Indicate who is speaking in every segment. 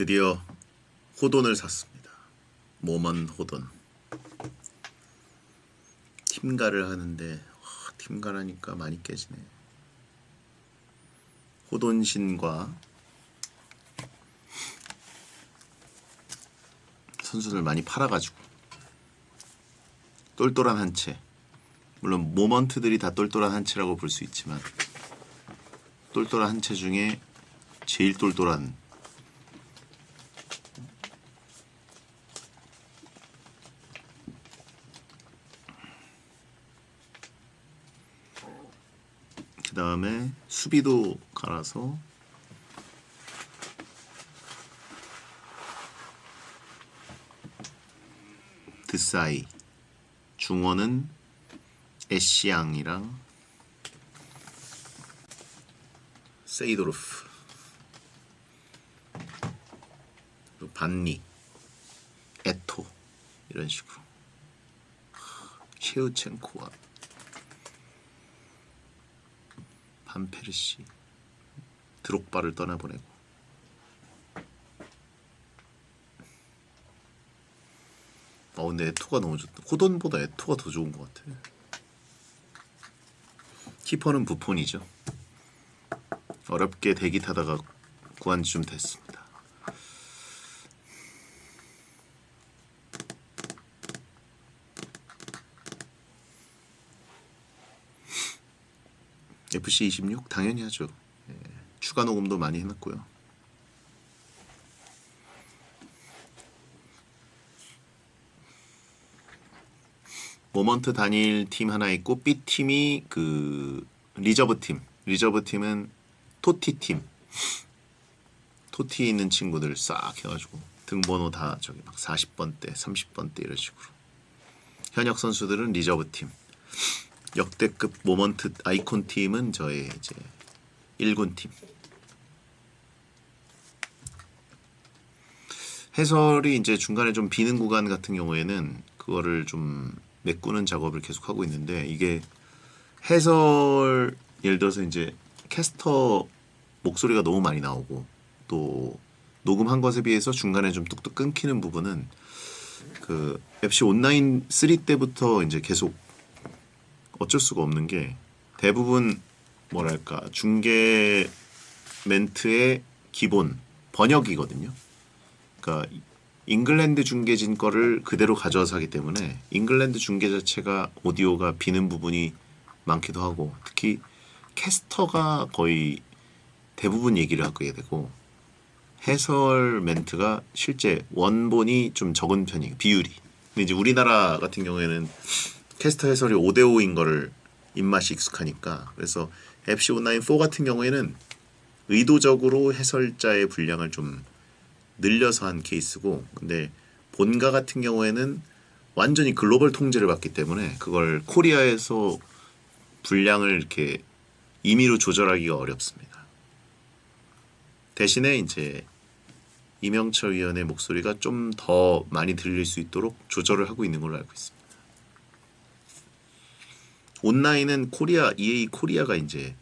Speaker 1: 드디어 호돈을 샀습니다. 모먼 호돈. 팀가를 하는데 와, 팀가라니까 많이 깨지네. 호돈신과 선수들 많이 팔아가지고 똘똘한 한 채. 물론 모먼트들이 다 똘똘한 한 채라고 볼 수 있지만 똘똘한 한 채 중에 제일 똘똘한 그 다음에 수비도 갈아서 드사이 중원은 애쉬양이랑 세이도르프 반니 에토 이런 식으로. 셰우첸코와 반페르시 드록바를 떠나보내고. 아 근데 에토가 너무 좋다 호돈보다 에토가 더 좋은 것 같아. 키퍼는 부폰이죠. 어렵게 대기 타다가 구한 지좀 됐습니다 FC 26 당연히 하죠. 예, 추가 녹음도 많이 해놨고요. 모먼트 단일 팀 하나 있고 B 팀이 그 리저브 팀. 리저브 팀은 토티 팀. 토티 있는 친구들 싹 해가지고 등번호 다 저기 막 40번대, 30번대 이런 식으로. 현역 선수들은 리저브 팀. 역대급 모먼트 아이콘 팀은 저의 이제 1군 팀. 해설이 이제 중간에 좀 비는 구간 같은 경우에는 그거를 좀 메꾸는 작업을 계속 하고 있는데 이게 해설 예를 들어서 이제 캐스터 목소리가 너무 많이 나오고 또 녹음한 것에 비해서 중간에 좀 뚝뚝 끊기는 부분은 그 FC 온라인 3 때부터 이제 계속 어쩔 수가 없는 게 대부분 뭐랄까 중계 멘트의 기본 번역이거든요. 그러니까 잉글랜드 중계진 거를 그대로 가져와서 하기 때문에 잉글랜드 중계 자체가 오디오가 비는 부분이 많기도 하고 특히 캐스터가 거의 대부분 얘기를 하게 되고 해설 멘트가 실제 원본이 좀 적은 편이에요 비율이. 근데 이제 우리나라 같은 경우에는 캐스터 해설이 5대5인 거를 입맛이 익숙하니까 그래서 FC 온라인 4 같은 경우에는 의도적으로 해설자의 분량을 좀 늘려서 한 케이스고 근데 본가 같은 경우에는 완전히 글로벌 통제를 받기 때문에 그걸 코리아에서 분량을 이렇게 임의로 조절하기가 어렵습니다. 대신에 이제 이명철 위원의 목소리가 좀 더 많이 들릴 수 있도록 조절을 하고 있는 걸로 알고 있습니다. 온라인은 코리아 EA 코리아가 이제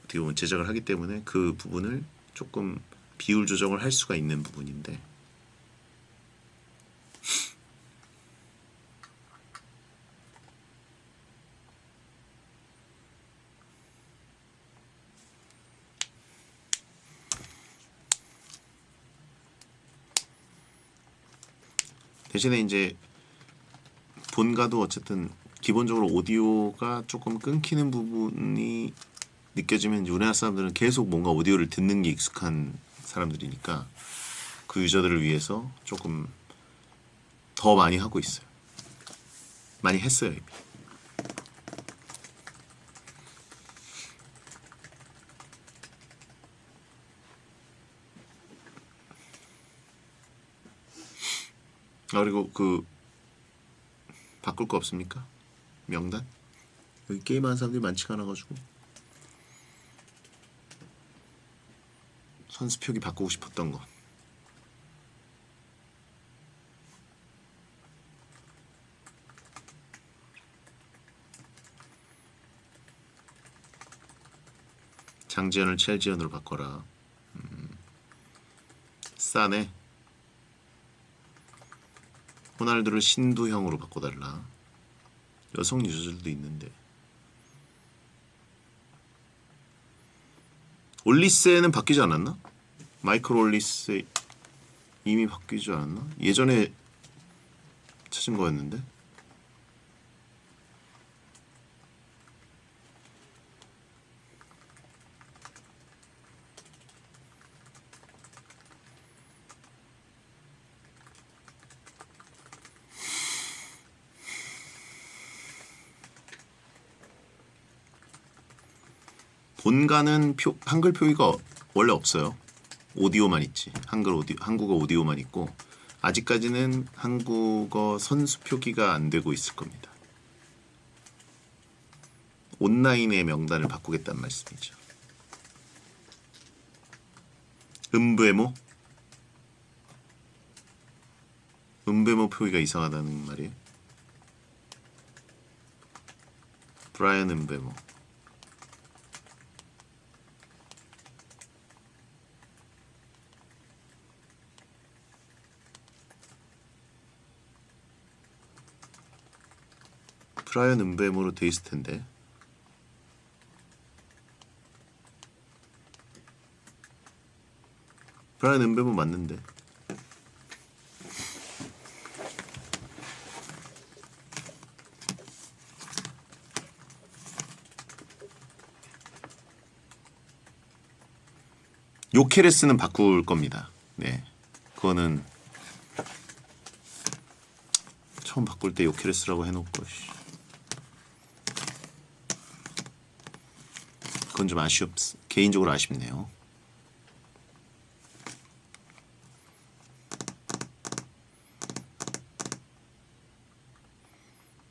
Speaker 1: 어떻게 보면 제작을 하기 때문에 그 부분을 조금 비율 조정을 할 수가 있는 부분인데. 대신에 이제 본가도 어쨌든 기본적으로 오디오가 조금 끊기는 부분이 느껴지면 우리나라 사람들은 계속 뭔가 오디오를 듣는 게 익숙한 사람들이니까 그 유저들을 위해서 조금 더 많이 하고 있어요. 많이 했어요 이미. 아 그리고 그 바꿀 거 없습니까? 명단? 여기 게임하는 사람들이 많지가 않아가지고 선수 표기 바꾸고 싶었던 거. 장지현을 첼지현으로 바꿔라. 음. 싸네. 호날두를 신두형으로 바꿔달라. 여성 유저들도 있는데. 올리세는 바뀌지 않았나? 마이클 올리세 이미 바뀌지 않았나? 예전에 찾은 거였는데. 본가는 표, 한글 표기가 원래 없어요. 오디오만 있지. 한글 오디오, 한국어 오디오만 있고 아직까지는 한국어 선수 표기가 안 되고 있을 겁니다. 온라인의 명단을 바꾸겠다는 말씀이죠. 음배모? 음배모 표기가 이상하다는 말이에요. 브라이언 음배모. 브라이언 음배모로 돼 있을 텐데. 브라이언 음배모 맞는데. 요케레스는 바꿀 겁니다. 네. 그거는 처음 바꿀 때 요케레스라고 해놓고 그건 좀 아쉽 개인적으로 아쉽네요.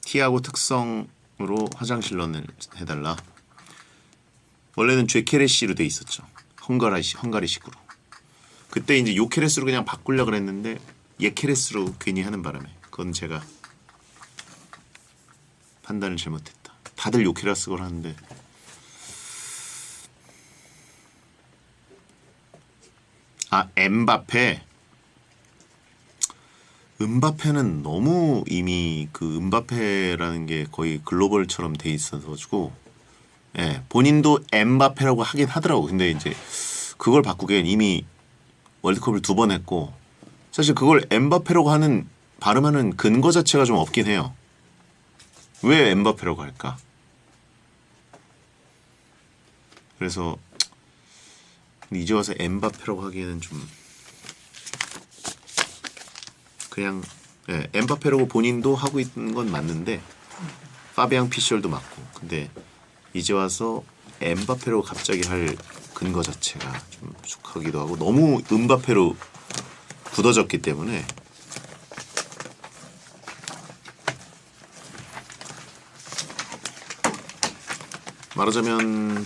Speaker 1: 티하고 특성으로 화장실 런을 해달라. 원래는 죄케레시로 돼 있었죠. 헝가리시 헝가리식으로. 그때 이제 요케레스로 그냥 바꾸려 그랬는데 예케레스로 괜히 하는 바람에 그건 제가 판단을 잘못했다. 다들 요케레스걸 하는데 아 엠바페. 음바페는 너무 이미 그 음바페라는 게 거의 글로벌처럼 돼 있어서 가지고 예 본인도 엠바페라고 하긴 하더라고. 근데 이제 그걸 바꾸기엔 이미 월드컵을 두 번 했고 사실 그걸 엠바페라고 하는 발음하는 근거 자체가 좀 없긴 해요. 왜 엠바페라고 할까? 그래서 이제 와서 엠바페라고 하기에는 좀 그냥 예, 엠바페라고 본인도 하고 있는 건 맞는데 파비앙 피셜도 맞고. 근데 이제 와서 엠바페로 갑자기 할 근거 자체가 좀 부족하기도 하고 너무 음바페로 굳어졌기 때문에 말하자면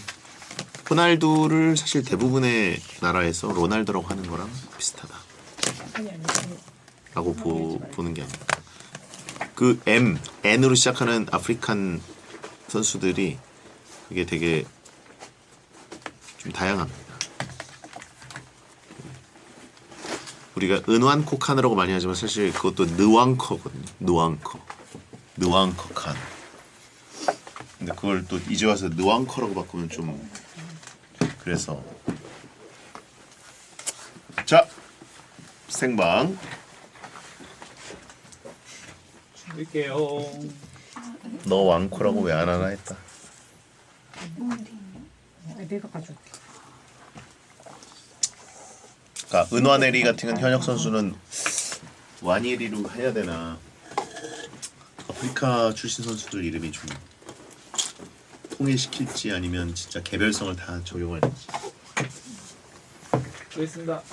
Speaker 1: 호날두를 사실 대부분의 나라에서 로날드라고 하는 거랑 비슷하다. 라고 보, 보는 게 아닐까. 그 M, N으로 시작하는 아프리칸 선수들이 그게 되게 좀 다양합니다. 우리가 은완코 칸이라고 많이 하지만 사실 그것도 느왕커거든요. 느왕커. 느왕커 칸. 근데 그걸 또 이제 와서 느왕커라고 바꾸면 좀 그래서 자 생방
Speaker 2: 드릴게요.
Speaker 1: 너 왕코라고 왜 안 하나 했다.
Speaker 2: 아, 내가 가져올게.
Speaker 1: 그러니까 은화네리 같은 건 현역 선수는 와니에리로 해야 되나? 아프리카 출신 선수들 이름이 좀 통일시킬지 아니면 진짜 개별성을 다 적용할지.
Speaker 2: 알겠습니다.